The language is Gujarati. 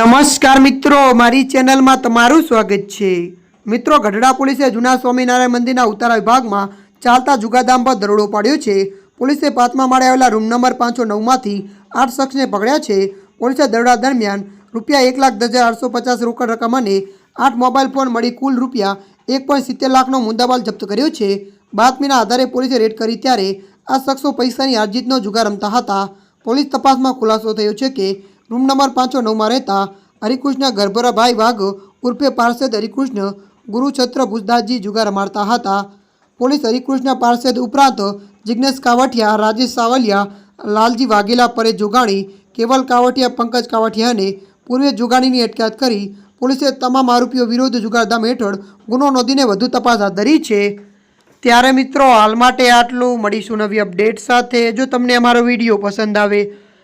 નમસ્કાર મિત્રો, મારી ચેનલમાં તમારું સ્વાગત છે. મિત્રો, ગઢડા પોલીસે જૂના સ્વામિનારાયણ મંદિરના ઉતારા વિભાગમાં ચાલતા જુગાદામ પર દરોડો પાડ્યો છે. પોલીસે પાંચમા માળે આવેલા રૂમ નંબર પાંચસો નવમાંથી આઠ શખ્સને પકડ્યા છે. પોલીસે દરોડા દરમિયાન રૂપિયા એક લાખ દસ હજાર આઠસો પચાસ રોકડ રકમ અને આઠ મોબાઈલ ફોન મળી કુલ રૂપિયા એક પોઈન્ટ સિત્તેર લાખનો મુદ્દામાલ જપ્ત કર્યો છે. બાતમીના આધારે પોલીસે રેડ કરી ત્યારે આ શખ્સો પૈસાની આર્જિતનો જુગાર રમતા હતા. પોલીસ તપાસમાં ખુલાસો થયો છે કે રૂમ નંબર પાંચસો નવમાં રહેતા હરિકૃષ્ણ ગરભરાભાઈ વાઘ ઉર્ફે પાર્ષદ હરિકૃષ્ણ ગુરુછત્ર ભુજદાસજી જુગાર મારતા હતા. પોલીસ હરિકૃષ્ણ પાર્ષદ ઉપરાંત જિજ્ઞેશ કાવઠિયા, રાજેશ સાવલિયા, લાલજી વાઘેલા પરેશ જોગાણી, કેવલ કાવઠિયા, પંકજ કાવઠિયાને પૂર્વે જોગાણીની અટકાયત કરી પોલીસે તમામ આરોપીઓ વિરુદ્ધ જુગારધામ હેઠળ ગુનો નોંધીને વધુ તપાસ હાથ ધરી છે. ત્યારે મિત્રો, હાલ માટે આટલું. મળીશું નવી અપડેટ સાથે. જો તમને અમારો વીડિયો પસંદ આવે